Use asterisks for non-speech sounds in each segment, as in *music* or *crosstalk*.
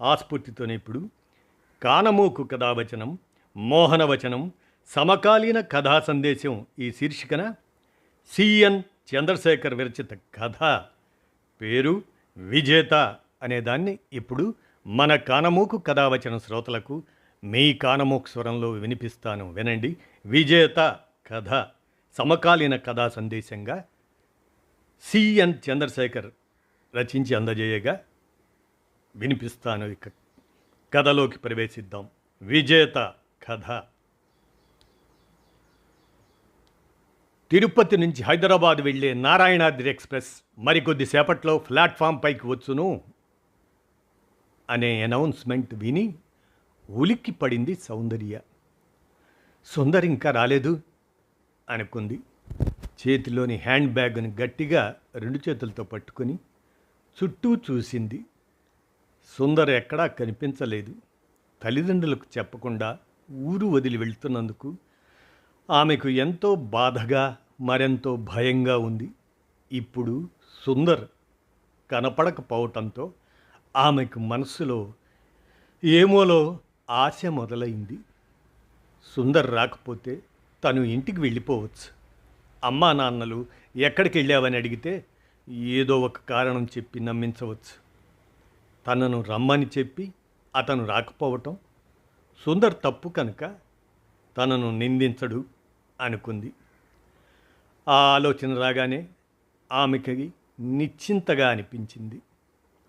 ఆస్ఫూర్తితోనే ఇప్పుడు కానమూకు కథావచనం మోహనవచనం సమకాలీన కథా సందేశం ఈ శీర్షికన సిఎన్ చంద్రశేఖర్ విరచిత కథ. పేరు విజేత అనేదాన్ని ఇప్పుడు మన కానమూకు కథావచన శ్రోతలకు మీ కానమూకు స్వరంలో వినిపిస్తాను. వినండి. విజేత కథ. సమకాలీన కథా సందేశంగా సిఎన్ చంద్రశేఖర్ రచించి అందజేయగా వినిపిస్తాను. ఇక కథలోకి ప్రవేశిద్దాం. విజేత కథ. తిరుపతి నుంచి హైదరాబాద్ వెళ్ళే నారాయణాద్రి ఎక్స్ప్రెస్ మరికొద్ది సేపట్లో ప్లాట్ఫామ్ పైకి వచ్చును అనే అనౌన్స్మెంట్ విని ఉలిక్కి పడింది సౌందర్య. సుందర్ ఇంకా రాలేదు అనుకుంది. చేతిలోని హ్యాండ్ బ్యాగ్ను గట్టిగా రెండు చేతులతో పట్టుకొని చుట్టూ చూసింది సుందర్ ఎక్కడా కనిపించలేదు. తల్లిదండ్రులకు చెప్పకుండా ఊరు వదిలి వెళ్తున్నందుకు ఆమెకు ఎంతో బాధగా మరెంతో భయంగా ఉంది. ఇప్పుడు సుందర్ కనపడకపోవటంతో ఆమెకు మనస్సులో ఏమోలో ఆశ మొదలైంది. సుందర్ రాకపోతే తను ఇంటికి వెళ్ళిపోవచ్చు. అమ్మా నాన్నలు ఎక్కడికి వెళ్ళావని అడిగితే ఏదో ఒక కారణం చెప్పి నమ్మించవచ్చు. తనను రమ్మని చెప్పి అతను రాకపోవటం సుందర్ తప్పు కనుక తనను నిందించడు అనుకుంది. ఆ ఆలోచన రాగానే ఆమెకి నిశ్చింతగా అనిపించింది.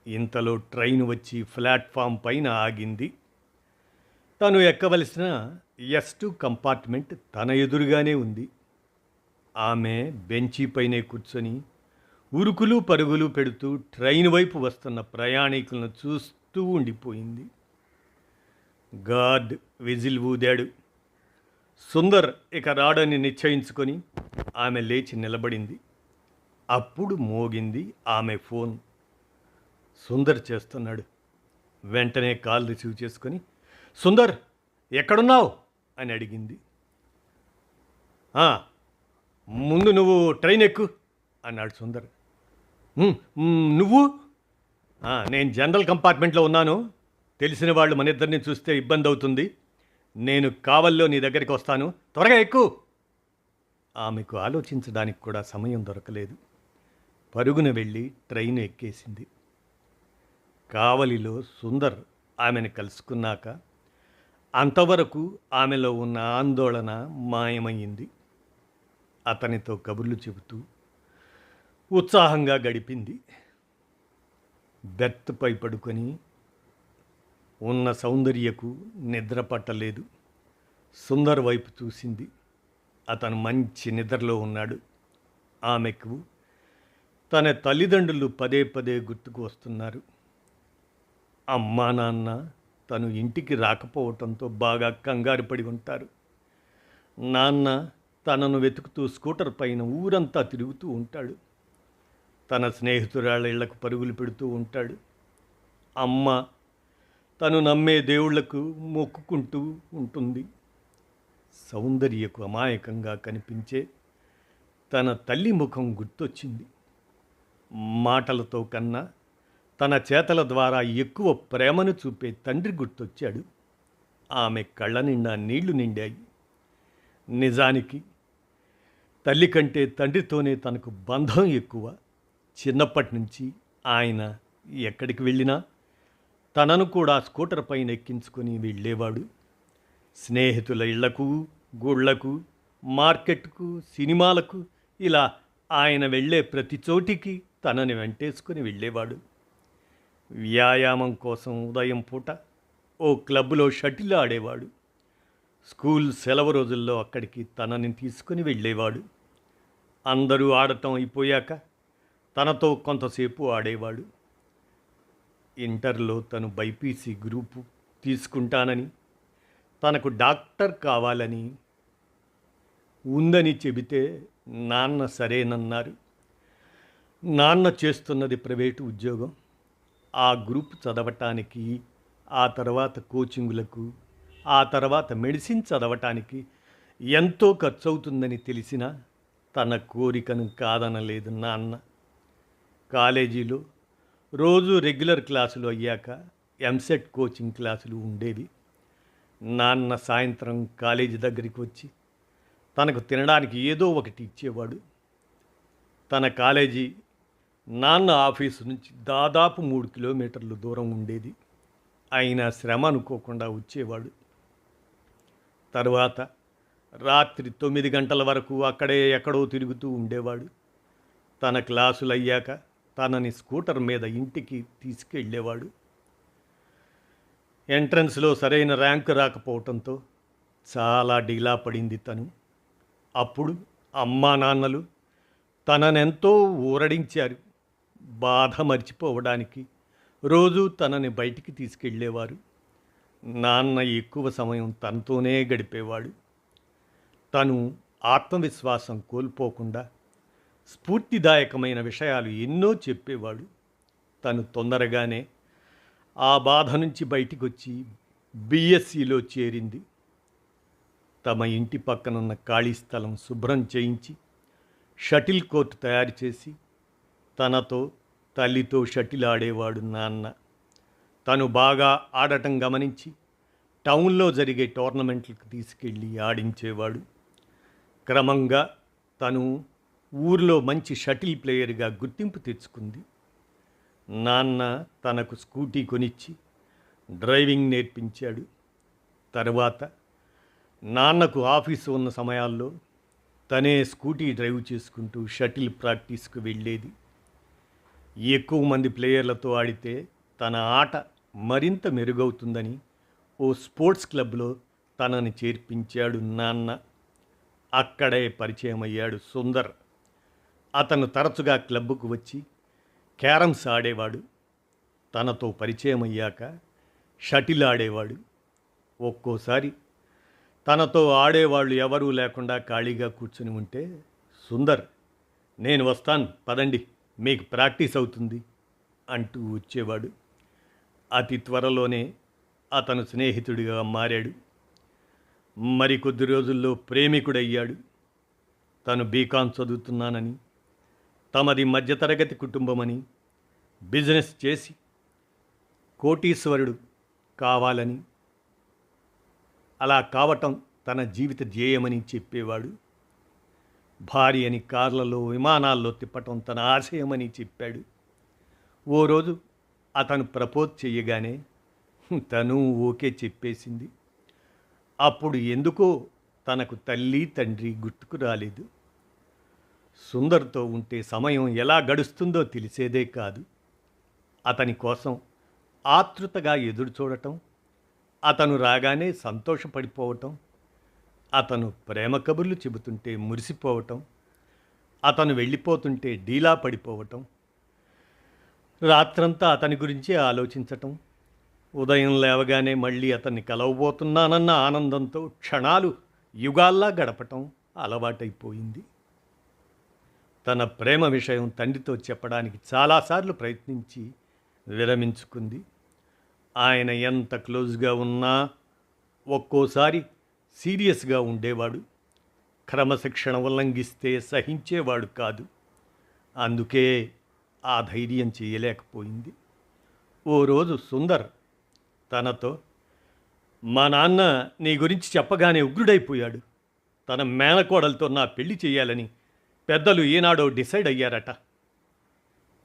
ఇంతలో ట్రైన్ వచ్చి ప్లాట్ఫామ్ పైన ఆగింది. తను ఎక్కవలసిన ఎస్ టూ కంపార్ట్మెంట్ తన ఎదురుగానే ఉంది. ఆమె బెంచీ పైనే కూర్చొని ఉరుకులు పరుగులు పెడుతూ ట్రైన్ వైపు వస్తున్న ప్రయాణికులను చూస్తూ ఉండిపోయింది. గార్డ్ విజిల్ ఊదాడు. సుందర్ ఇక రాడని నిశ్చయించుకొని ఆమె లేచి నిలబడింది. అప్పుడు మోగింది ఆమె ఫోన్. సుందర్ చేస్తున్నాడు. వెంటనే కాల్ రిసీవ్ చేసుకొని సుందర్ ఎక్కడున్నావు? అని అడిగింది. ముందు నువ్వు ట్రైన్ ఎక్కు అన్నాడు సుందర్. నువ్వు? నేను జనరల్ కంపార్ట్మెంట్లో ఉన్నాను. తెలిసిన వాళ్ళు మన ఇద్దరిని చూస్తే ఇబ్బంది అవుతుంది నేను కావల్లో నీ దగ్గరికి వస్తాను. త్వరగా ఎక్కు. ఆమెకు ఆలోచించడానికి కూడా సమయం దొరకలేదు. పరుగున వెళ్ళి ట్రైన్ ఎక్కేసింది. కావలిలో సుందర్ ఆమెను కలుసుకున్నాక అంతవరకు ఆమెలో ఉన్న ఆందోళన మాయమయ్యింది. అతనితో కబుర్లు చెబుతూ ఉత్సాహంగా గడిపింది. బెర్త్పై పడుకొని ఉన్న సౌందర్యకు నిద్ర పట్టలేదు. సుందర్ వైపు చూసింది. అతను మంచి నిద్రలో ఉన్నాడు. ఆమెకు తన తల్లిదండ్రులు పదే పదే గుర్తుకు వస్తున్నారు. అమ్మా నాన్న తను ఇంటికి రాకపోవటంతో బాగా కంగారు పడి ఉంటారు. నాన్న తనను వెతుకుతూ స్కూటర్ పైన ఊరంతా తిరుగుతూ ఉంటాడు. తన స్నేహితురాళ్ళ ఇళ్ళకు పరుగులు పెడుతూ ఉంటాడు. అమ్మ తను నమ్మే దేవుళ్ళకు మొక్కుకుంటూ ఉంటుంది. సౌందర్యకు అమాయకంగా కనిపించే తన తల్లి ముఖం గుర్తొచ్చింది. మాటలతో కన్నా తన చేతల ద్వారా ఎక్కువ ప్రేమను చూపే తండ్రి గుర్తొచ్చాడు. ఆమె కళ్ళ నిండా నీళ్ళు నిండాయి. నిజానికి తల్లి కంటే తండ్రితోనే తనకు బంధం ఎక్కువ. చిన్నప్పటి నుంచి ఆయన ఎక్కడికి వెళ్ళినా తనను కూడా స్కూటర్ పైన ఎక్కించుకొని వెళ్ళేవాడు. స్నేహితుల ఇళ్ళకు గుళ్ళకు మార్కెట్కు సినిమాలకు ఇలా ఆయన వెళ్ళే ప్రతి చోటికి తనని వెంటేసుకొని వెళ్ళేవాడు. వ్యాయామం కోసం ఉదయం పూట ఓ క్లబ్లో షటిల్ ఆడేవాడు. స్కూల్ సెలవు రోజుల్లో అక్కడికి తనని తీసుకుని వెళ్ళేవాడు. అందరూ ఆడటం అయిపోయాక తనతో కొంతసేపు ఆడేవాడు. ఇంటర్లో తను బైపీసీ గ్రూపు తీసుకుంటానని తనకు డాక్టర్ కావాలని ఉందని చెబితే నాన్న సరేనన్నారు. నాన్న చేస్తున్నది ప్రైవేటు ఉద్యోగం. ఆ గ్రూప్ చదవటానికి ఆ తర్వాత కోచింగులకు ఆ తర్వాత మెడిసిన్ చదవటానికి ఎంతో ఖర్చు అవుతుందని తెలిసినా తన కోరికను కాదనలేదు నాన్న. కాలేజీలో రోజు రెగ్యులర్ క్లాసులు అయ్యాక ఎంసెట్ కోచింగ్ క్లాసులు ఉండేవి. నాన్న సాయంత్రం కాలేజీ దగ్గరికి వచ్చి తనకు తినడానికి ఏదో ఒకటి ఇచ్చేవాడు. తన కాలేజీ నాన్న ఆఫీసు నుంచి దాదాపు మూడు కిలోమీటర్లు దూరం ఉండేది. అయినా శ్రమ అనుకోకుండా వచ్చేవాడు. తరువాత రాత్రి తొమ్మిది గంటల వరకు అక్కడే ఎక్కడో తిరుగుతూ ఉండేవాడు. తన క్లాసులు అయ్యాక తనని స్కూటర్ మీద ఇంటికి తీసుకెళ్ళేవాడు. ఎంట్రన్స్లో సరైన ర్యాంకు రాకపోవటంతో చాలా డీలా పడింది తను. అప్పుడు అమ్మా నాన్నలు తననెంతో ఊరడించారు. బాధ మర్చిపోవడానికి రోజు తనని బయటికి తీసుకెళ్ళేవారు. నాన్న ఎక్కువ సమయం తనతోనే గడిపేవాడు. తను ఆత్మవిశ్వాసం కోల్పోకుండా స్ఫూర్తిదాయకమైన విషయాలు ఎన్నో చెప్పేవాడు. తను తొందరగానే ఆ బాధ నుంచి బయటికి వచ్చి బీఎస్సీలో చేరింది. తమ ఇంటి పక్కనున్న ఖాళీ స్థలం శుభ్రం చేయించి షటిల్ కోర్టు తయారు చేసి తనతో తల్లితో షటిల్ ఆడేవాడు నాన్న. తను బాగా ఆడటం గమనించి టౌన్లో జరిగే టోర్నమెంట్లకు తీసుకెళ్ళి ఆడించేవాడు. క్రమంగా తను ఊర్లో మంచి షటిల్ ప్లేయర్గా గుర్తింపు తెచ్చుకుంది. నాన్న తనకు స్కూటీ కొనిచ్చి డ్రైవింగ్ నేర్పించాడు. తర్వాత నాన్నకు ఆఫీసు ఉన్న సమయాల్లో తనే స్కూటీ డ్రైవ్ చేసుకుంటూ షటిల్ ప్రాక్టీస్కు వెళ్ళేది. ఎక్కువ మంది ప్లేయర్లతో ఆడితే తన ఆట మరింత మెరుగవుతుందని ఓ స్పోర్ట్స్ క్లబ్లో తనని చేర్పించాడు నాన్న. అక్కడే పరిచయం అయ్యాడు సుందర్. అతను తరచుగా క్లబ్కు వచ్చి క్యారమ్స్ ఆడేవాడు. తనతో పరిచయం అయ్యాక షటిల్ ఆడేవాడు. ఒక్కోసారి తనతో ఆడేవాళ్ళు ఎవరూ లేకుండా ఖాళీగా కూర్చుని ఉంటే సుందర్ నేను వస్తాను పదండి మీకు ప్రాక్టీస్ అవుతుంది అంటూ వచ్చేవాడు. అతి త్వరలోనే అతను స్నేహితుడిగా మారాడు. మరికొద్ది రోజుల్లో ప్రేమికుడయ్యాడు. తను బీకాం చదువుతున్నానని తమది మధ్యతరగతి కుటుంబమని బిజినెస్ చేసి కోటీశ్వరుడు కావాలని అలా కావటం తన జీవిత ధ్యేయమని చెప్పేవాడు. భార్యని కార్లలో విమానాల్లో తిప్పటం తన ఆశయమని చెప్పాడు. ఓ రోజు అతను ప్రపోజ్ చెయ్యగానే తను ఓకే చెప్పేసింది. అప్పుడు ఎందుకో తనకు తల్లి తండ్రి గుర్తుకు రాలేదు. సుందర్తో ఉంటే సమయం ఎలా గడుస్తుందో తెలిసేదే కాదు. అతని కోసం ఆతృతగా ఎదురు చూడటం అతను రాగానే సంతోషపడిపోవటం అతను ప్రేమ కబుర్లు చెబుతుంటే మురిసిపోవటం అతను వెళ్ళిపోతుంటే డీలా పడిపోవటం రాత్రంతా అతని గురించి ఆలోచించటం ఉదయం లేవగానే మళ్ళీ అతన్ని కలవబోతున్నానన్న ఆనందంతో క్షణాలు యుగాల్లా గడపటం అలవాటైపోయింది. తన ప్రేమ విషయం తండ్రితో చెప్పడానికి చాలాసార్లు ప్రయత్నించి విరమించుకుంది. ఆయన ఎంత క్లోజ్గా ఉన్నా ఒక్కోసారి సీరియస్గా ఉండేవాడు. క్రమశిక్షణ ఉల్లంఘిస్తే సహించేవాడు కాదు. అందుకే ఆ ధైర్యం చేయలేకపోయింది. ఓ రోజు సుందర్ తనతో మా నాన్న నీ గురించి చెప్పగానే ఉగ్రుడైపోయాడు. తన మేనకోడలతో నా పెళ్ళి చేయాలని పెద్దలు ఈనాడో డిసైడ్ అయ్యారట.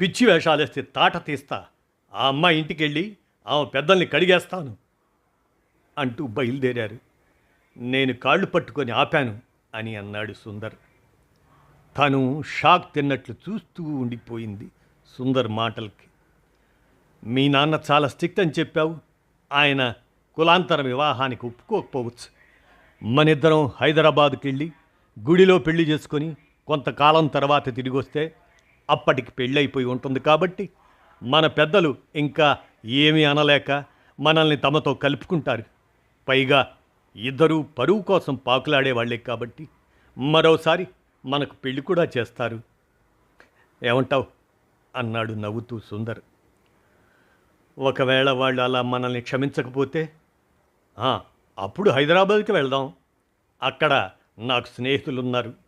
పిచ్చి వేషాలేస్తే తాట తీస్తా. ఆ అమ్మాయి ఇంటికెళ్ళి ఆమె పెద్దల్ని కడిగేస్తాను అంటూ బయలుదేరారు. నేను కాళ్ళు పట్టుకొని ఆపాను అని అన్నాడు సుందర్. తను షాక్ తిన్నట్లు చూస్తూ ఉండిపోయింది సుందర్ మాటలకి. మీ నాన్న చాలా స్ట్రిక్ట్ అని చెప్పావు. ఆయన కులాంతర వివాహానికి ఒప్పుకోకపోవచ్చు. మనిద్దరం హైదరాబాద్కి వెళ్ళి గుడిలో పెళ్ళి చేసుకొని కొంతకాలం తర్వాత తిరిగి వస్తే అప్పటికి పెళ్ళైపోయి ఉంటుంది కాబట్టి మన పెద్దలు ఇంకా ఏమీ అనలేక మనల్ని తమతో కలుపుకుంటారు. పైగా ఇద్దరూ పరువు కోసం పాకులాడేవాళ్ళే కాబట్టి మరోసారి మనకు పెళ్ళి కూడా చేస్తారు. ఏమంటావు? అన్నాడు నవ్వుతూ సుందర్. ఒకవేళ వాళ్ళు అలా మనల్ని క్షమించకపోతే? అప్పుడు హైదరాబాద్కి వెళ్దాం. అక్కడ నాకు స్నేహితులున్నారు.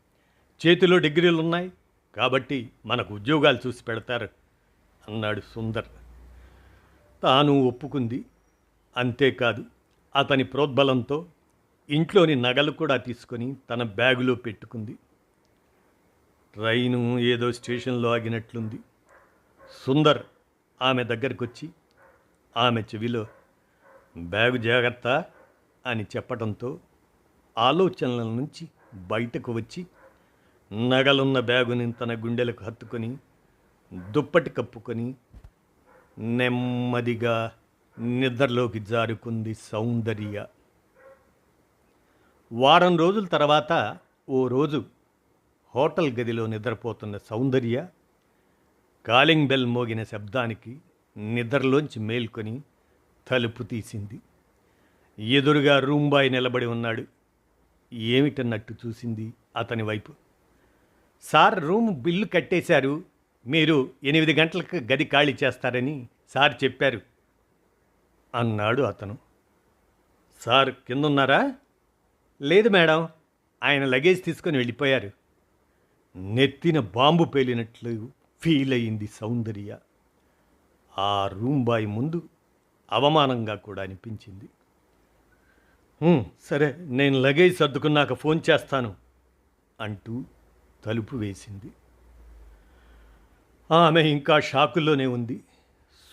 చేతిలో డిగ్రీలు ఉన్నాయి కాబట్టి మనకు ఉద్యోగాలు చూసి పెడతారు అన్నాడు సుందర్. తాను ఒప్పుకుంది. అంతేకాదు అతని ప్రోద్బలంతో ఇంట్లోని నగలు కూడా తీసుకొని తన బ్యాగులో పెట్టుకుంది. ట్రైను ఏదో స్టేషన్లో ఆగినట్లుంది. సుందర్ ఆమె దగ్గరికి వచ్చి ఆమె చెవిలో బ్యాగు జాగ్రత్త అని చెప్పడంతో ఆలోచనల నుంచి బయటకు వచ్చి నగలున్న బ్యాగుని తన గుండెలకు హత్తుకొని దుప్పటి కప్పుకొని నెమ్మదిగా నిద్రలోకి జారుకుంది సౌందర్య. వారం రోజుల తర్వాత ఓ రోజు హోటల్ గదిలో నిద్రపోతున్న సౌందర్య కాలింగ్ బెల్ మోగిన శబ్దానికి నిద్రలోంచి మేల్కొని తలుపు తీసింది. ఎదురుగా రూమ్ బాయ్ నిలబడి ఉన్నాడు. ఏమిటన్నట్టు చూసింది అతని వైపు. సార్ రూమ్ బిల్లు కట్టేశారు. మీరు ఎనిమిది గంటలకు గది ఖాళీ చేస్తారని సార్ చెప్పారు. అన్నాడు అతను. సార్ కిందున్నారా? లేదు మేడం ఆయన లగేజ్ తీసుకొని వెళ్ళిపోయారు. నెత్తిన బాంబు పేలినట్లు ఫీల్ అయింది సౌందర్య. ఆ రూమ్ బాయ్ ముందు అవమానంగా కూడా అనిపించింది. సరే నేను లగేజ్ సర్దుకున్నాక ఫోన్ చేస్తాను అంటూ తలుపు వేసింది. ఆమె ఇంకా షాకుల్లోనే ఉంది.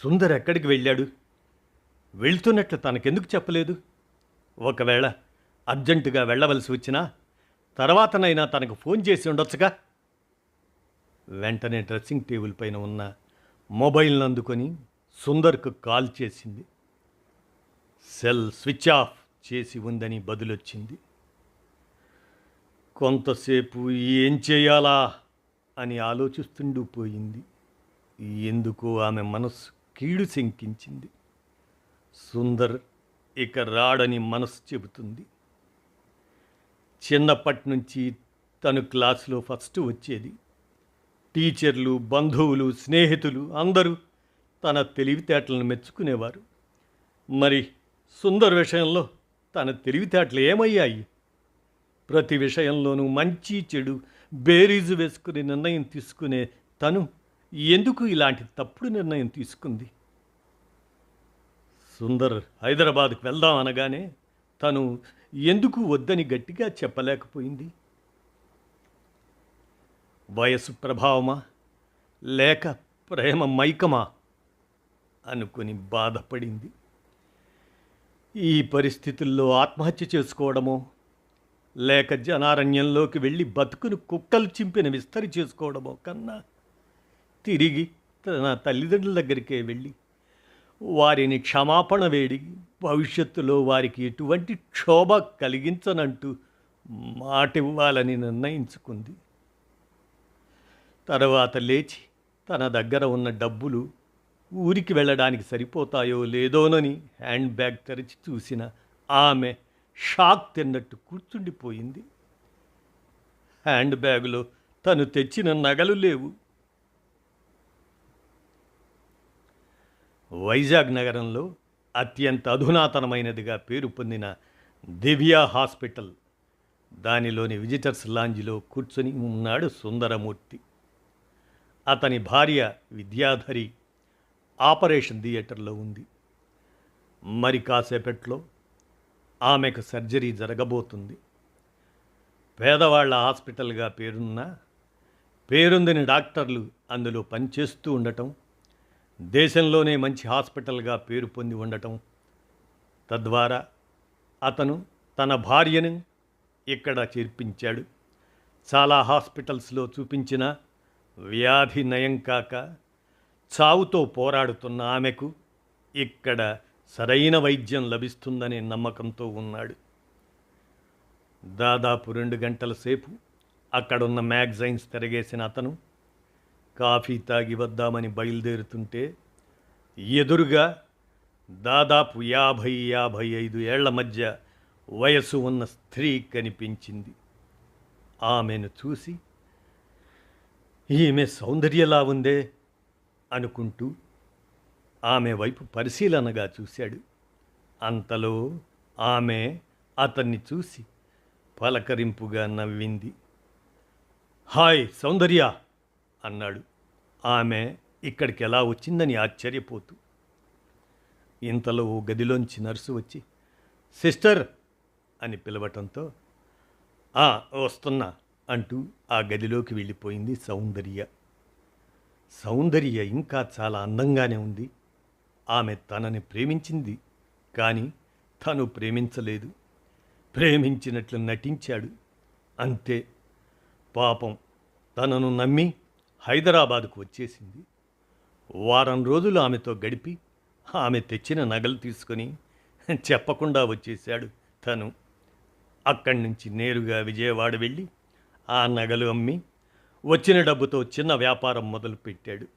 సుందర్ ఎక్కడికి వెళ్ళాడు? వెళ్తున్నట్లు తనకెందుకు చెప్పలేదు? ఒకవేళ అర్జెంటుగా వెళ్ళవలసి వచ్చినా తర్వాతనైనా తనకు ఫోన్ చేసి ఉండొచ్చుగా? వెంటనే డ్రెస్సింగ్ టేబుల్ పైన ఉన్న మొబైల్ని అందుకొని సుందర్కు కాల్ చేసింది. సెల్ స్విచ్ ఆఫ్ చేసి ఉందని బదులొచ్చింది. కొంతసేపు ఏం చేయాలా అని ఆలోచిస్తుండూ పోయింది. ఎందుకో ఆమె మనస్సు కీడు శంకించింది. సుందర్ ఇక రాడని మనసు చెబుతుంది. చిన్నప్పటి నుంచి తను క్లాసులో ఫస్ట్ వచ్చేది. టీచర్లు బంధువులు స్నేహితులు అందరూ తన తెలివితేటలను మెచ్చుకునేవారు. మరి సుందర్ విషయంలో తన తెలివితేటలు ఏమయ్యాయి? ప్రతి విషయంలోనూ మంచి చెడు బేరీజు వేసుకుని నిర్ణయం తీసుకునే తను ఎందుకు ఇలాంటి తప్పుడు నిర్ణయం తీసుకుంది? సుందర్ హైదరాబాద్కు వెళ్దాం అనగానే తను ఎందుకు వద్దని గట్టిగా చెప్పలేకపోయింది? వయసు ప్రభావమా? లేక ప్రేమ మైకమా? అనుకుని బాధపడింది. ఈ పరిస్థితుల్లో ఆత్మహత్య చేసుకోవడమో లేక జనారణ్యంలోకి వెళ్ళి బతుకును కుక్కలు చింపిన విస్తరి చేసుకోవడమో కన్నా తిరిగి తన తల్లిదండ్రుల దగ్గరికే వెళ్ళి వారిని క్షమాపణ వేడి భవిష్యత్తులో వారికి ఎటువంటి క్షోభ కలిగించనంటూ మాటివ్వాలని నిర్ణయించుకుంది. తర్వాత లేచి తన దగ్గర ఉన్న డబ్బులు ఊరికి వెళ్ళడానికి సరిపోతాయో లేదోనని హ్యాండ్ బ్యాగ్ తెరిచి చూసిన ఆమె షాక్ తిన్నట్టు కూర్చుండిపోయింది హ్యాండ్ బ్యాగులో తను తెచ్చిన నగలు లేవు. వైజాగ్ నగరంలో అత్యంత అధునాతనమైనదిగా పేరు పొందిన దివ్య హాస్పిటల్ దానిలోని విజిటర్స్ లాంజ్లో కూర్చొని ఉన్నాడు సుందరమూర్తి. అతని భార్య విద్యాధరి ఆపరేషన్ థియేటర్లో ఉంది. మరి కాసేపట్లో ఆమెకు సర్జరీ జరగబోతుంది. పేదవాళ్ళ హాస్పిటల్గా పేరున్న పేరొందిన డాక్టర్లు అందులో పనిచేస్తూ ఉండటం దేశంలోనే మంచి హాస్పిటల్గా పేరు పొంది ఉండటం. తద్వారా అతను తన భార్యను ఇక్కడ చేర్పించాడు. చాలా హాస్పిటల్స్లో చూపించిన వ్యాధి నయం కాక చావుతో పోరాడుతున్న ఆమెకు ఇక్కడ సరైన వైద్యం లభిస్తుందనే నమ్మకంతో ఉన్నాడు. దాదాపు రెండు గంటల సేపు అక్కడున్న మ్యాగజైన్స్ తిరగేసిన అతను కాఫీ తాగి వద్దామని బయలుదేరుతుంటే ఎదురుగా దాదాపు యాభై యాభై ఐదు ఏళ్ళ మధ్య వయసు ఉన్న స్త్రీ కనిపించింది. ఆమెను చూసి ఈమె సౌందర్యలా ఉందే అనుకుంటూ ఆమె వైపు పరిశీలనగా చూశాడు. అంతలో ఆమె అతన్ని చూసి పలకరింపుగా నవ్వింది. హాయ్ సౌందర్య! అన్నాడు. ఆమె ఇక్కడికి ఎలా వచ్చిందని ఆశ్చర్యపోతూ. ఇంతలో ఓ గదిలోంచి నర్సు వచ్చి సిస్టర్! అని పిలవటంతో "ఆ, వస్తున్నా! అంటూ ఆ గదిలోకి వెళ్ళిపోయింది సౌందర్య. సౌందర్య ఇంకా చాలా అందంగానే ఉంది. ఆమె తనని ప్రేమించింది కానీ తను ప్రేమించలేదు. ప్రేమించినట్లు నటించాడు. అంతే. పాపం తనను నమ్మి హైదరాబాదుకు వచ్చేసింది. వారం రోజులు ఆమెతో గడిపి ఆమె తెచ్చిన నగలు తీసుకొని చెప్పకుండా వచ్చేశాడు తను. అక్కడి నుంచి నేరుగా విజయవాడ వెళ్ళి ఆ నగలు అమ్మి వచ్చిన డబ్బుతో చిన్న వ్యాపారం మొదలుపెట్టాడు.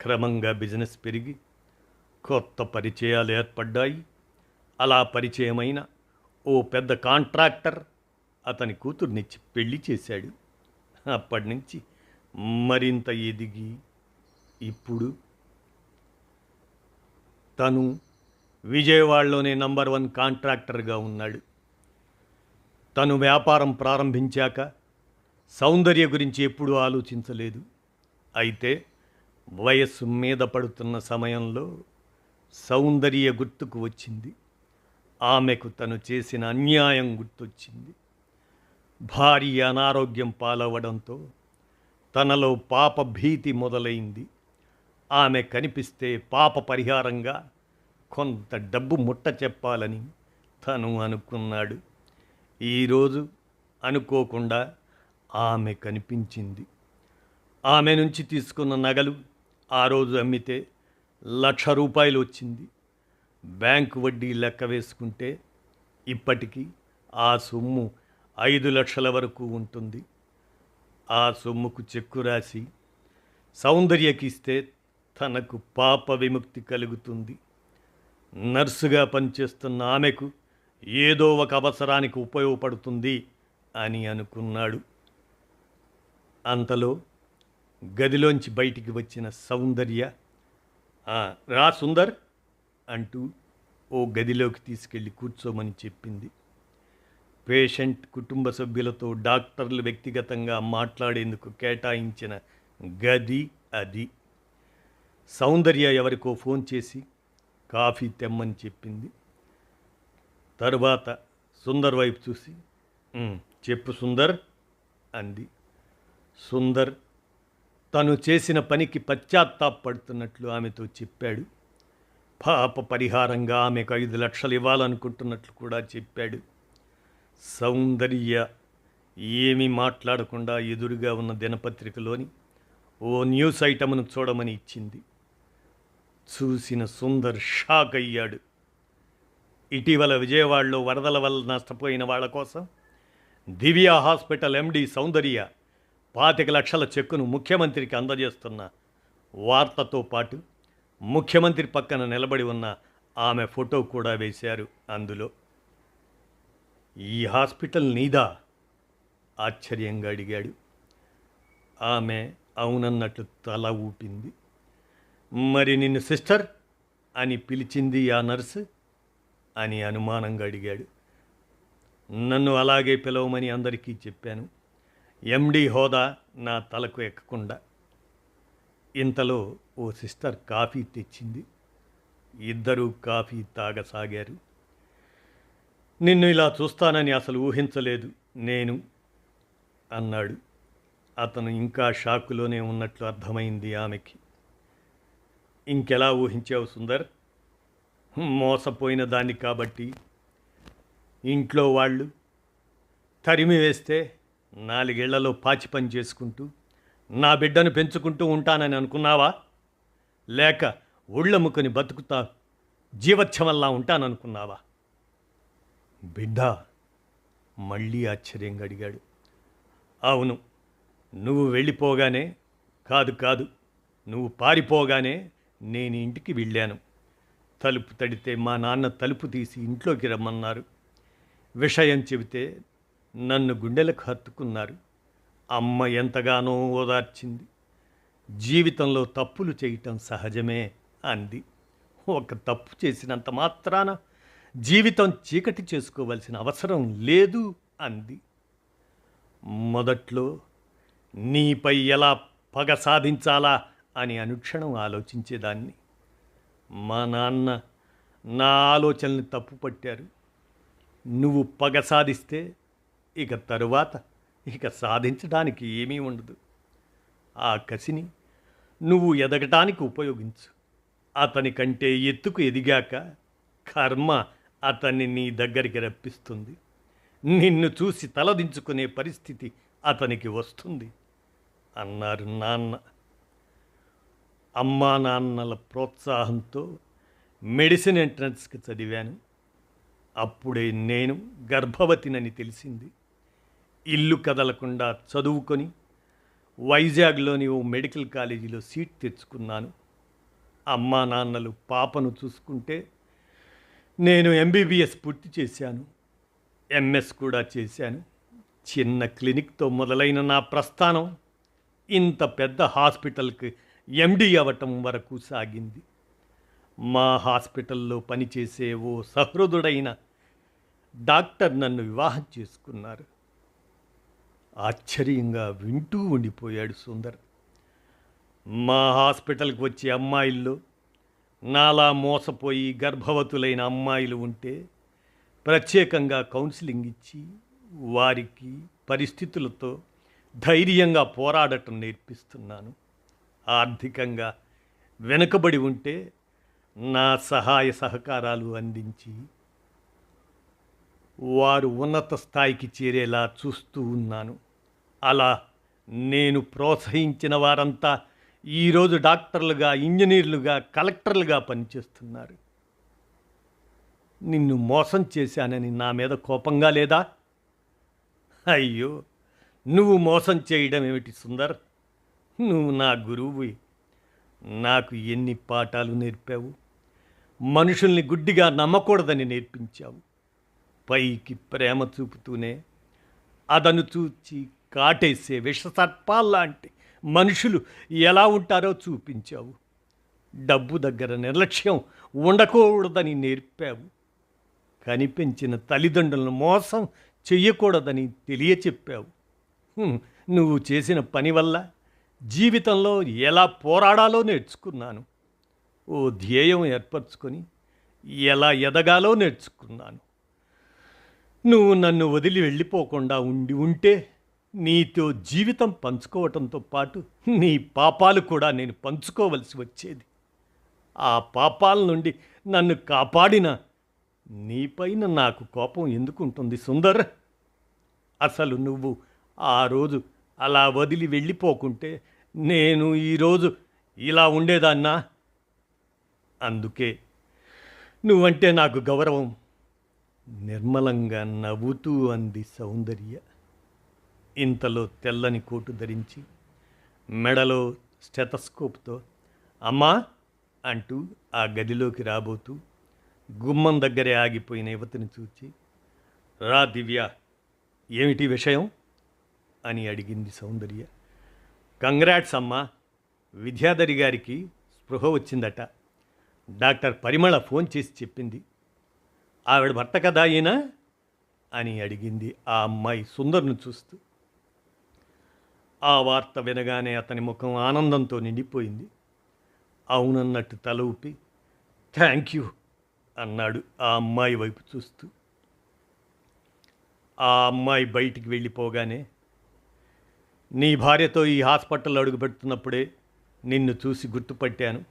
క్రమంగా బిజినెస్ పెరిగి కొత్త పరిచయాలు ఏర్పడ్డాయి. అలా పరిచయమైన ఓ పెద్ద కాంట్రాక్టర్ అతని కూతుర్నిచ్చి పెళ్ళి చేశాడు. అప్పటి నుంచి మరింత ఎదిగి ఇప్పుడు తను విజయవాడలోనే నంబర్ వన్ కాంట్రాక్టర్గా ఉన్నాడు. తను వ్యాపారం ప్రారంభించాక సౌందర్య గురించి ఎప్పుడూ ఆలోచించలేదు. అయితే వయస్సు మీద పడుతున్న సమయంలో సౌందర్య గుర్తుకు వచ్చింది. ఆమెకు తను చేసిన అన్యాయం గుర్తొచ్చింది. భార్య అనారోగ్యం పాలవడంతో తనలో పాప భీతి మొదలైంది. ఆమె కనిపిస్తే పాప పరిహారంగా కొంత డబ్బు ముట్ట చెప్పాలని తను అనుకున్నాడు. ఈరోజు అనుకోకుండా ఆమె కనిపించింది. ఆమె నుంచి తీసుకున్న నగలు ఆ రోజు అమ్మితే లక్ష రూపాయలు వచ్చింది. బ్యాంకు వడ్డీ లెక్క వేసుకుంటే ఇప్పటికీ ఆ సొమ్ము ఐదు లక్షల వరకు ఉంటుంది. ఆ సొమ్ముకు చెక్కు రాసి సౌందర్యకి ఇస్తే తనకు పాప విముక్తి కలుగుతుంది. నర్సుగా పనిచేస్తున్న ఆమెకు ఏదో ఒక అవసరానికి ఉపయోగపడుతుంది అని అనుకున్నాడు. అంతలో గదిలోంచి బయటికి వచ్చిన సౌందర్య రా సుందర్ అంటూ ఓ గదిలోకి తీసుకెళ్ళి కూర్చోమని చెప్పింది. పేషెంట్ కుటుంబ సభ్యులతో డాక్టర్లు వ్యక్తిగతంగా మాట్లాడేందుకు కేటాయించిన గది అది. సౌందర్య ఎవరికో ఫోన్ చేసి కాఫీ తెమ్మని చెప్పింది. తరువాత సుందర్ వైపు చూసి చెప్పు సుందర్ అంది. సుందర్ తను చేసిన పనికి పశ్చాత్తాపడుతున్నట్లు ఆమెతో చెప్పాడు. పాప పరిహారంగా ఆమెకు ఐదు లక్షలు ఇవ్వాలనుకుంటున్నట్లు కూడా చెప్పాడు. సౌందర్య ఏమీ మాట్లాడకుండా ఎదురుగా ఉన్న దినపత్రికలోని ఓ న్యూస్ ఐటమ్ను చూడమని ఇచ్చింది. చూసిన సుందర్ షాక్ అయ్యాడు. ఇటీవల విజయవాడలో వరదల వల్ల నష్టపోయిన వాళ్ళ కోసం దివ్య హాస్పిటల్ ఎండి సౌందర్య పాతిక లక్షల చెక్కును ముఖ్యమంత్రికి అందజేస్తున్న వార్తతో పాటు ముఖ్యమంత్రి పక్కన నిలబడి ఉన్న ఆమె ఫోటో కూడా వేశారు అందులో. ఈ హాస్పిటల్ నీదా? ఆశ్చర్యంగా అడిగాడు. ఆమె అవునన్నట్లు తల ఊపింది. మరి నిన్ను సిస్టర్ అని పిలిచింది ఆ నర్సు అని అనుమానంగా అడిగాడు. నన్ను అలాగే పిలవమని అందరికీ చెప్పాను. ఎండి హోదా నా తలకు ఎక్కకుండా ఇంతలో ఓ సిస్టర్ కాఫీ తెచ్చింది. ఇద్దరూ కాఫీ తాగసాగారు. నిన్ను ఇలా చూస్తానని అసలు ఊహించలేదు నేను అన్నాడు. అతను ఇంకా షాకులోనే ఉన్నట్లు అర్థమైంది ఆమెకి. ఇంకెలా ఊహించావు సుందర్? మోసపోయిన దాన్ని కాబట్టి. ఇంట్లో వాళ్ళు తరిమి వేస్తే నాలుగేళ్ళలో పాచి పని చేసుకుంటూ నా బిడ్డను పెంచుకుంటూ ఉంటానని అనుకున్నావా? లేక ఒళ్ళమ్ముకొని బతుకుతా జీవచ్ఛమల్లా ఉంటాననుకున్నావా? బిడ్డ మళ్ళీ ఆశ్చర్యంగా అడిగాడు. అవును నువ్వు వెళ్ళిపోగానే కాదు కాదు నువ్వు పారిపోగానే నేను ఇంటికి వెళ్ళాను. తలుపు తడితే మా నాన్న తలుపు తీసి ఇంట్లోకి రమ్మన్నారు. విషయం చెబితే నన్ను గుండెలకు హత్తుకున్నారు. అమ్మ ఎంతగానో ఓదార్చింది. జీవితంలో తప్పులు చేయటం సహజమే అంది. ఒక తప్పు చేసినంత మాత్రాన జీవితం చీకటి చేసుకోవలసిన అవసరం లేదు అంది. మొదట్లో నీపై ఎలా పగ సాధించాలా అని అనుక్షణం ఆలోచించేదాన్ని. మా నాన్న నా ఆలోచనల్ని తప్పుపట్టారు. నువ్వు పగ సాధిస్తే ఇక తరువాత ఇక సాధించడానికి ఏమీ ఉండదు. ఆ కసిని నువ్వు ఎదగటానికి ఉపయోగించు. అతని కంటే ఎత్తుకు ఎదిగాక కర్మ అతన్ని నీ దగ్గరికి రప్పిస్తుంది. నిన్ను చూసి తలదించుకునే పరిస్థితి అతనికి వస్తుంది అన్నారు నాన్న. అమ్మా నాన్నల ప్రోత్సాహంతో మెడిసిన్ ఎంట్రన్స్కి చదివాను. అప్పుడే నేను గర్భవతినని తెలిసింది. ఇల్లు కదలకుండా చదువుకొని వైజాగ్లోని ఓ మెడికల్ కాలేజీలో సీట్ తెచ్చుకున్నాను. అమ్మా నాన్నలు పాపను చూసుకుంటే నేను ఎంబీబీఎస్ పూర్తి చేశాను. ఎంఎస్ కూడా చేశాను. చిన్న క్లినిక్తో మొదలైన నా ప్రస్థానం ఇంత పెద్ద హాస్పిటల్కి ఎండి అవ్వటం వరకు సాగింది. మా హాస్పిటల్లో పనిచేసే ఓ సహృదుడైన డాక్టర్ నన్ను వివాహం చేసుకున్నారు. ఆశ్చర్యంగా వింటూ ఉండిపోయాడు సుందర్. మా హాస్పిటల్కి వచ్చే అమ్మాయిల్లో నాలా మోసపోయి గర్భవతులైన అమ్మాయిలు ఉంటే ప్రత్యేకంగా కౌన్సిలింగ్ ఇచ్చి వారికి పరిస్థితులతో ధైర్యంగా పోరాడటం నేర్పిస్తున్నాను. ఆర్థికంగా వెనుకబడి ఉంటే నా సహాయ సహకారాలు అందించి వారు ఉన్నత స్థాయికి చేరేలా చూస్తూ ఉన్నాను. అలా నేను ప్రోత్సహించిన వారంతా ఈరోజు డాక్టర్లుగా ఇంజనీర్లుగా కలెక్టర్లుగా పనిచేస్తున్నారు. నిన్ను మోసం చేశానని నా మీద కోపంగా లేదా? అయ్యో నువ్వు మోసం చేయడం ఏమిటి సుందర్? నువ్వు నా గురువు. నాకు ఎన్ని పాఠాలు నేర్పావు? మనుషుల్ని గుడ్డిగా నమ్మకూడదని నేర్పించావు. పైకి ప్రేమ చూపుతూనే అదను చూచి కాటేసే విషసర్పాల్లాంటి మనుషులు ఎలా ఉంటారో చూపించావు. డబ్బు దగ్గర నిర్లక్ష్యం ఉండకూడదని నేర్పావు. కనిపించిన తల్లిదండ్రులను మోసం చెయ్యకూడదని తెలియచెప్పావు. నువ్వు చేసిన పని వల్ల జీవితంలో ఎలా పోరాడాలో నేర్చుకున్నాను. ఓ ధ్యేయం ఏర్పరచుకొని ఎలా ఎదగాలో నేర్చుకున్నాను. నువ్వు నన్ను వదిలి వెళ్ళిపోకుండా ఉండి ఉంటే నీతో జీవితం పంచుకోవటంతో పాటు నీ పాపాలు కూడా నేను పంచుకోవలసి వచ్చేది. ఆ పాపాల నుండి నన్ను కాపాడిన నీపైన నాకు కోపం ఎందుకుంటుంది సుందర్? అసలు నువ్వు ఆ రోజు అలా వదిలి వెళ్ళిపోకుంటే నేను ఈరోజు ఇలా ఉండేదాన్నా? అందుకే నువ్వంటే నాకు గౌరవం. నిర్మలంగా నవ్వుతూ అంది సౌందర్య. ఇంతలో తెల్లని కోటు ధరించి మెడలో స్టెతస్కోప్తో అమ్మా అంటూ ఆ గదిలోకి రాబోతూ గుమ్మం దగ్గరే ఆగిపోయిన యువతిని చూచి రా దివ్య ఏమిటి విషయం? అని అడిగింది సౌందర్య. కంగ్రాట్స్ అమ్మా విద్యాధరి గారికి స్పృహ వచ్చిందట. డాక్టర్ పరిమళ ఫోన్ చేసి చెప్పింది. ఆవిడ భర్త కదా ఈయన? అని అడిగింది ఆ అమ్మాయి సుందర్ను చూస్తూ. ఆ వార్త వినగానే అతని ముఖం ఆనందంతో నిండిపోయింది. అవునన్నట్టు తల ఊపి థ్యాంక్ యూ అన్నాడు ఆ అమ్మాయి వైపు చూస్తూ. ఆ అమ్మాయి బయటికి వెళ్ళిపోగానే నీ భార్యతో ఈ హాస్పిటల్ అడుగుపెడుతున్నప్పుడే నిన్ను చూసి గుర్తుపట్టాను.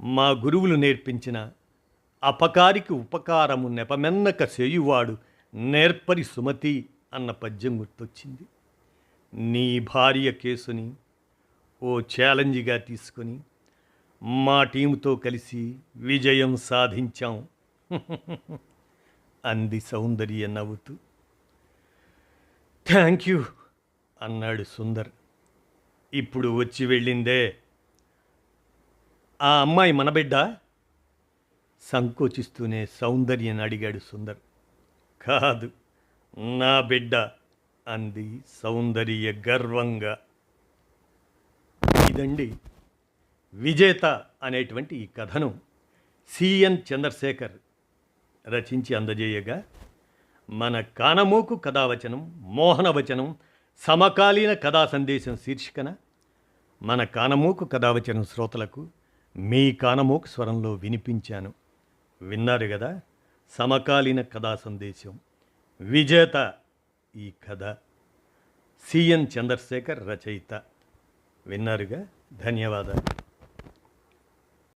మా గురువులు నేర్పించిన అపకారికి ఉపకారము నెపమెన్నక చేయువాడు నేర్పరి సుమతి అన్న పద్యం గుర్తొచ్చింది. నీ భార్య కేసుని ఓ ఛాలెంజ్గా తీసుకొని మా టీముతో కలిసి విజయం సాధించాం. *laughs* అంది సౌందర్య నవ్వుతూ. థ్యాంక్ యూ అన్నాడు సుందర్. ఇప్పుడు వచ్చి వెళ్ళిందే. ఆ అమ్మాయి మన బిడ్డ? సంకోచిస్తూనే సౌందర్యని అడిగాడు సుందర్. కాదు నా బిడ్డ. అంది సౌందర్య గర్వంగా. ఇదండి విజేత అనేటువంటి ఈ కథను సిఎన్ చంద్రశేఖర్ రచించి అందజేయగా మన కానమోకు కథావచనం మోహనవచనం సమకాలీన కథా సందేశం శీర్షికన మన కానమోకు కథావచనం శ్రోతలకు మీ కానమోకు స్వరంలో వినిపించాను. విన్నారు కదా సమకాలీన కథా సందేశం విజేత ఈ కథ సిఎన్ చంద్రశేఖర్ రచయిత. విన్నారుగా? ధన్యవాదాలు.